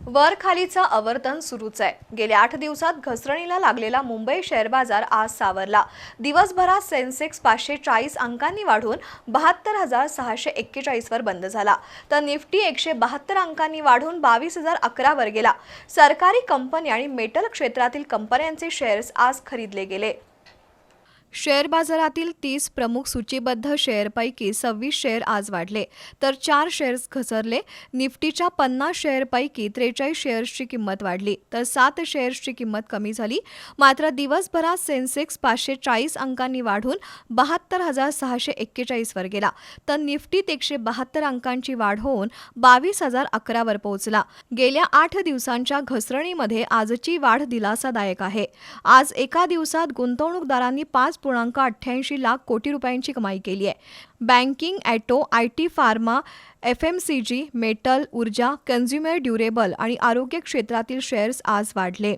वर खालीचं आवर्तन सुरूच आहे. गेल्या आठ दिवसात घसरणीला लागलेला मुंबई शेअर बाजार आज सावरला. दिवसभरात सेन्सेक्स पाचशे चाळीस अंकांनी वाढून बहात्तर हजार सहाशे एक्केचाळीसवर बंद झाला. तर निफ्टी एकशे बहात्तर अंकांनी वाढून बावीस हजार अकरावर गेला. सरकारी कंपनी आणि मेटल क्षेत्रातील कंपन्यांचे शेअर्स आज खरीदले गेले. शेअर बाजारातील तीस प्रमुख सूचीबद्ध शेअरपैकी सव्वीस शेअर आज वाढले तर चार शेअर्स घसरले. निफ्टीच्या पन्नास शेअरपैकी त्रेचाळीस शेअर्सची किंमत वाढली तर सात शेअर्सची किंमत कमी झाली. मात्र दिवसभरात सेन्सेक्स पाचशे चाळीस अंकांनी वाढून बहात्तर हजार सहाशे एक्केचाळीसवर गेला तर निफ्टीत एकशे बहात्तर अंकांची वाढ होऊन बावीस हजार अकरावर पोहोचला. गेल्या आठ दिवसांच्या घसरणीमध्ये आजची वाढ दिलासादायक आहे. आज एका दिवसात गुंतवणूकदारांनी पाच पूर्णांक अठ्ठ्याऐंशी लाख कोटी रुपयांची कमाई केली आहे. Banking auto I T pharma F M C G metal ऊर्जा कन्झ्युमर ड्युरेबल आणि आरोग्य क्षेत्रातील शेअर्स आज वाढले.